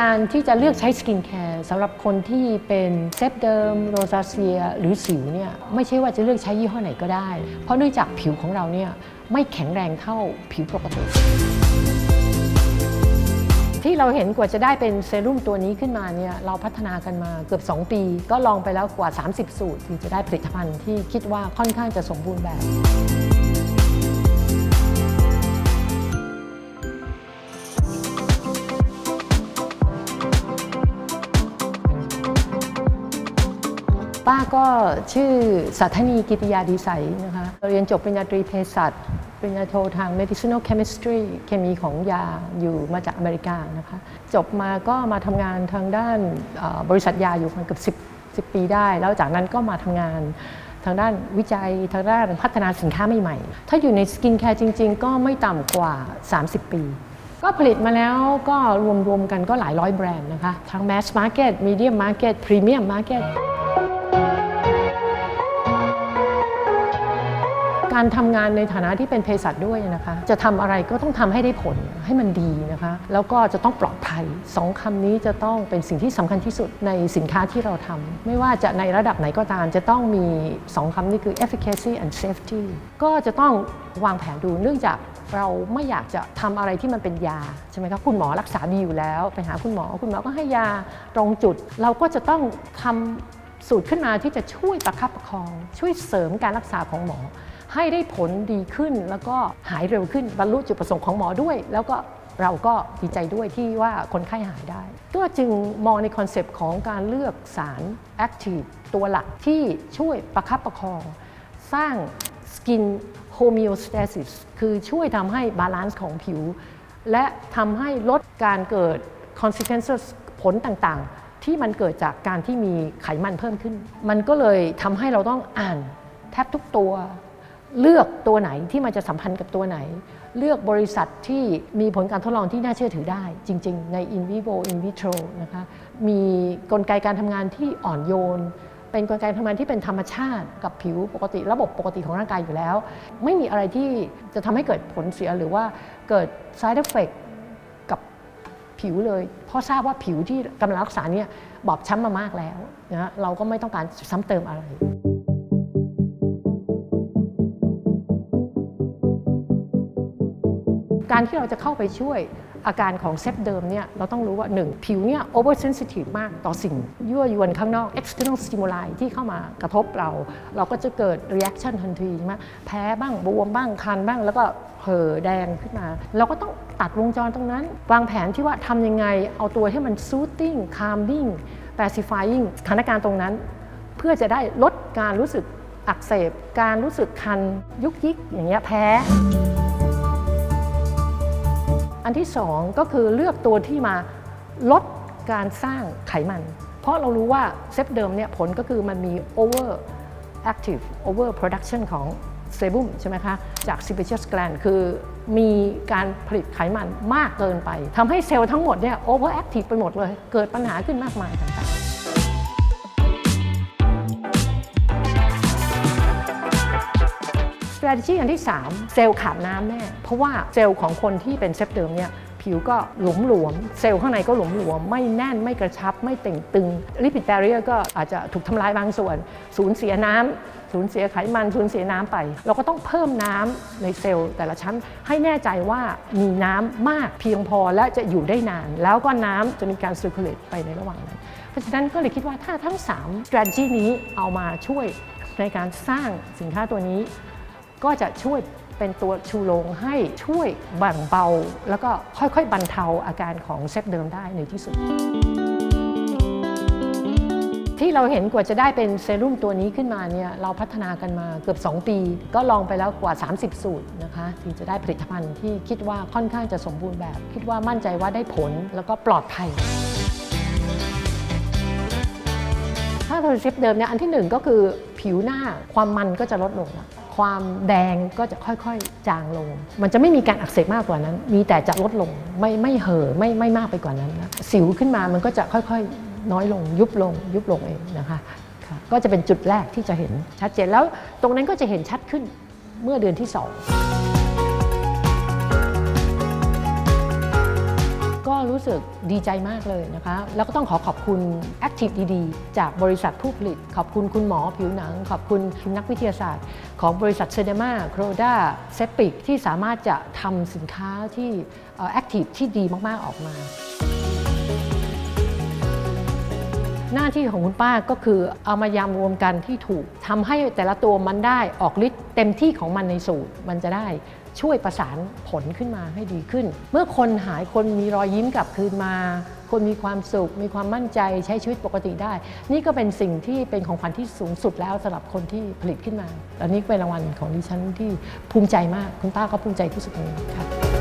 การที่จะเลือกใช้สกินแคร์สำหรับคนที่เป็นเซฟเดิมโรซาเซีย หรือสิวเนี่ยไม่ใช่ว่าจะเลือกใช้ยี่ห้อไหนก็ได้ เพราะเนื่องจากผิวของเราเนี่ยไม่แข็งแรงเท่าผิวปกติ ที่เราเห็นกว่าจะได้เป็นเซรุ่มตัวนี้ขึ้นมาเนี่ยเราพัฒนากันมาเกือบ 2 ปี ก็ลองไปแล้วกว่า 30 สูตรถึงจะได้ผลิตภัณฑ์ที่คิดว่าค่อนข้างจะสมบูรณ์แบบ ป้าก็ชื่อสัทนีกิติยาดีใสนะคะเรียนจบปริญญาตรีเภสัชปริญญาโททาง medicinal chemistry เคมีของยาอยู่มาจากอเมริกานะคะจบมาก็มาทำงานทางด้านบริษัทยาอยู่มันเกือบ10 10 ปีได้ แล้วจากนั้นก็มาทำงานทางด้านวิจัยทางด้านพัฒนาสินค้าใหม่ๆ ถ้าอยู่ในสกินแคร์จริง ๆ ก็ไม่ต่ำกว่า 30 ปี ก็ผลิตมาแล้วก็รวมๆกันก็หลายร้อยแบรนด์นะคะ ทั้ง mass market medium market premium market การทำงานในฐานะที่เป็นเภสัชด้วยนะคะ จะทำอะไรก็ต้องทำให้ได้ผลให้มันดีนะคะ แล้วก็จะต้องปลอดภัยสองคำนี้จะต้องเป็นสิ่งที่สำคัญที่สุดในสินค้าที่เราทำไม่ว่าจะในระดับไหนก็ตาม จะต้องมีสองคำนี้คือ efficacy and safety ก็จะต้องวางแผนดูเนื่องจากเราไม่อยากจะทำอะไรที่มันเป็นยาใช่ไหมคะคุณหมอรักษาดีอยู่แล้วไปหาคุณหมอ คุณหมอก็ให้ยาตรงจุด เราก็จะต้องทำสูตรขึ้นมาที่จะช่วยประคับประคอง ช่วยเสริมการรักษาของหมอ ให้ได้ผลดีขึ้น แล้วก็หายเร็วขึ้นบรรลุจุดประสงค์ของหมอด้วย แล้วก็เราก็ดีใจด้วยที่ว่าคนไข้หายได้ก็จึงมองในคอนเซปต์ของการเลือกสาร Active ตัวหลักที่ช่วยประคับประคอง สร้าง Skin Homeostasis คือช่วยทำให้บาลานซ์ของผิว และทำให้ลดการเกิด consequences ผลต่างๆ ที่มันเกิดจากการที่มีไขมันเพิ่มขึ้น มันก็เลยทำให้เราต้องอ่านแทบทุกตัว เลือกตัวไหนที่มันจะสัมพันธ์กับตัวไหน เลือกบริษัทที่มีผลการทดลองที่น่าเชื่อถือได้ จริง ๆ ใน in vivo in vitro นะคะมีกลไกการทำงานที่อ่อนโยน เป็นกลไกทำงานที่เป็นธรรมชาติกับผิวปกติระบบปกติของร่างกายอยู่แล้ว ไม่มีอะไรที่จะทำให้เกิดผลเสียหรือว่าเกิด side effect กับผิวเลย เพราะทราบว่าผิวที่กำลังรักษาเนี่ยบอบช้ำมามากแล้วนะเราก็ไม่ต้องการซ้ำเติมอะไร การที่เราจะเข้าไปช่วยอาการของเซฟเดิมเนี่ยเราต้องรู้ว่า 1. ผิวเนี่ย over sensitive มากต่อสิ่ง ยั่วยวนข้างนอก external stimuli ที่เข้ามากระทบเรา เราก็จะเกิด reaction ทันทีมาแพ้บ้างบวมบ้างคันบ้าง แล้วก็เห่อแดงขึ้นมา เราก็ต้องตัดวงจรตรงนั้น วางแผนที่ว่าทำยังไงเอาตัวให้มัน soothing calming pacifying สถานการณ์ตรงนั้น เพื่อจะได้ลดการรู้สึกอักเสบ การรู้สึกคันยุกยิกอย่างเงี้ยแพ้ อันที่สองก็คือเลือกตัวที่มาลดการสร้างไขมัน เพราะเรารู้ว่าเซฟเดิมเนี่ยผลก็คือมันมี over active over production ของเซบุมใช่ไหมคะ จาก sebaceous gland คือมีการผลิตไขมันมากเกินไปทำให้เซลล์ทั้งหมดเนี่ย over active ไปหมดเลย เกิดปัญหาขึ้นมากมายต่างๆ strategy อันที่ 3 เซลล์ขาดน้ำแน่ เพราะว่าเซลล์ของคนที่เป็นเซฟเดิมเนี่ยผิวก็หลวมหลวมๆเซลล์ข้างในก็หลวมหลวมๆไม่แน่นไม่กระชับ ไม่เต่งตึงลิปิดแบเรียก็อาจจะถูกทำลายบางส่วน สูญเสียน้ำสูญเสียไขมันสูญเสียน้ำไป เราก็ต้องเพิ่มน้ำในเซลล์แต่ละชั้นให้แน่ใจว่ามีน้ำมากเพียงพอและจะอยู่ได้นาน แล้วก็น้ำจะมีการ circulate ไปในระหว่างนั้น เพราะฉะนั้นก็เลยคิดว่าถ้าทั้ง3 strategy นี้เอามาช่วยในการสร้างสินค้าตัวนี้ ก็จะช่วยเป็นตัวชูโรงให้ช่วยแบ่งเบา แล้วก็ค่อยๆบรรเทาอาการของเซฟเดิมได้ในที่สุด ที่เราเห็นกว่าจะได้เป็นเซรุ่มตัวนี้ขึ้นมาเนี่ยเราพัฒนากันมาเกือบ 2 ปี ก็ลองไปแล้วกว่า 30 สูตรนะคะถึงจะได้ผลิตภัณฑ์ที่คิดว่าค่อนข้างจะสมบูรณ์แบบ คิดว่ามั่นใจว่าได้ผลแล้วก็ปลอดภัยถ้าเราเซฟเดิมเนี่ยอันที่หนึ่งก็คือผิวหน้าความมันก็จะลดลง ความแดงก็จะค่อยๆ จางลง มันจะไม่มีการอักเสบมากกว่านั้น มีแต่จะลดลง ไม่ไม่เห่อไม่ไม่มากไปกว่านั้นนะสิวขึ้นมามันก็จะค่อยๆ น้อยลง ยุบลง ยุบลงเองนะคะค่ะก็จะเป็นจุดแรกที่จะเห็นชัดเจนแล้วตรงนั้นก็จะเห็นชัดขึ้นเมื่อเดือนที่สอง รู้สึกดีใจมากเลยนะคะ แล้วก็ต้องขอขอบคุณ Active ดีๆ จากบริษัทผู้ผลิต ขอบคุณคุณหมอผิวหนัง ขอบคุณนักวิทยาศาสตร์ ของบริษัทเซเนมาโครด้าเซปิกที่สามารถจะทำสินค้าที่แอคทีฟที่ดีมากๆออกมา หน้าที่ของคุณป้าก็คือเอามายำรวมกันที่ถูกทำให้แต่ละตัวมันได้ออกฤทธิ์เต็มที่ของมันในสูตร มันจะได้ช่วยประสานผลขึ้นมาให้ดีขึ้น เมื่อคนหายคนมีรอยยิ้มกลับคืนมา คนมีความสุข มีความมั่นใจใช้ชีวิตปกติได้ นี่ก็เป็นสิ่งที่เป็นของขวัญที่สูงสุดแล้วสำหรับคนที่ผลิตขึ้นมาอันนี้เป็นรางวัลของดิฉันที่ภูมิใจมาก คุณป้าก็ภูมิใจที่สุดเลยค่ะ